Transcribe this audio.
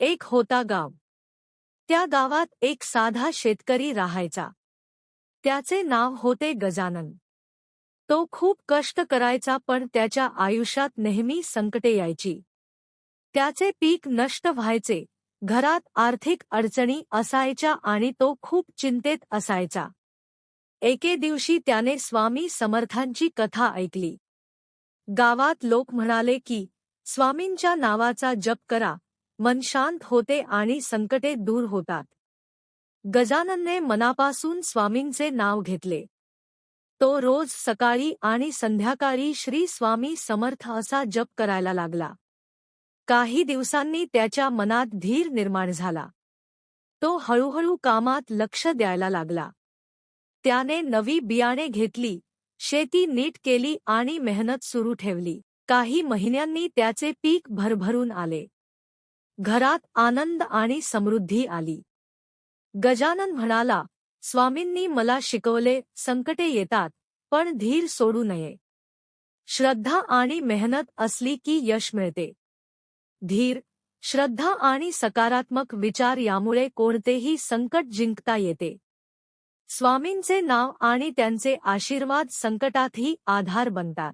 एक होता गाव. त्या गावात एक साधा शेतकरी राहायचा. त्याचे नाव होते गजानन. तो खूप कष्ट करायचा पण त्याच्या आयुष्यात नेहमी संकटे यायची. त्याचे पीक नष्ट व्हायचे घरात आर्थिक अडचणी असायच्या आणि तो खूप चिंतेत असायचा. एके दिवशी त्याने स्वामी समर्थांची कथा ऐकली. गावात लोक म्हणाले की स्वामींच्या नावाचा जप करा मन शांत होते आणि संकटे दूर होतात. गजाननने मनापासून स्वामींचे नाव घेतले. तो रोज सकाळी आणि संध्याकाळी श्री स्वामी समर्थ असा जप करायला लागला. काही दिवसांनी त्याच्या मनात धीर निर्माण झाला. तो हळूहळू कामात लक्ष द्यायला लागला. त्याने नवी बियाणे घेतली शेती नीट केली आणि मेहनत सुरू ठेवली. काही महिन्यांनी त्याचे पीक भरभरून आले. घरात आनंद आणि समृद्धी आली. गजानन म्हणाला स्वामींनी मला शिकवले संकटे येतात पण धीर सोडू नये. श्रद्धा आणि मेहनत असली की यश मिळते. धीर श्रद्धा आणि सकारात्मक विचार यामुळे कोणतेही संकट जिंकता येते. स्वामींचे नाव आणि त्यांचे आशीर्वाद संकटातही आधार बनतात.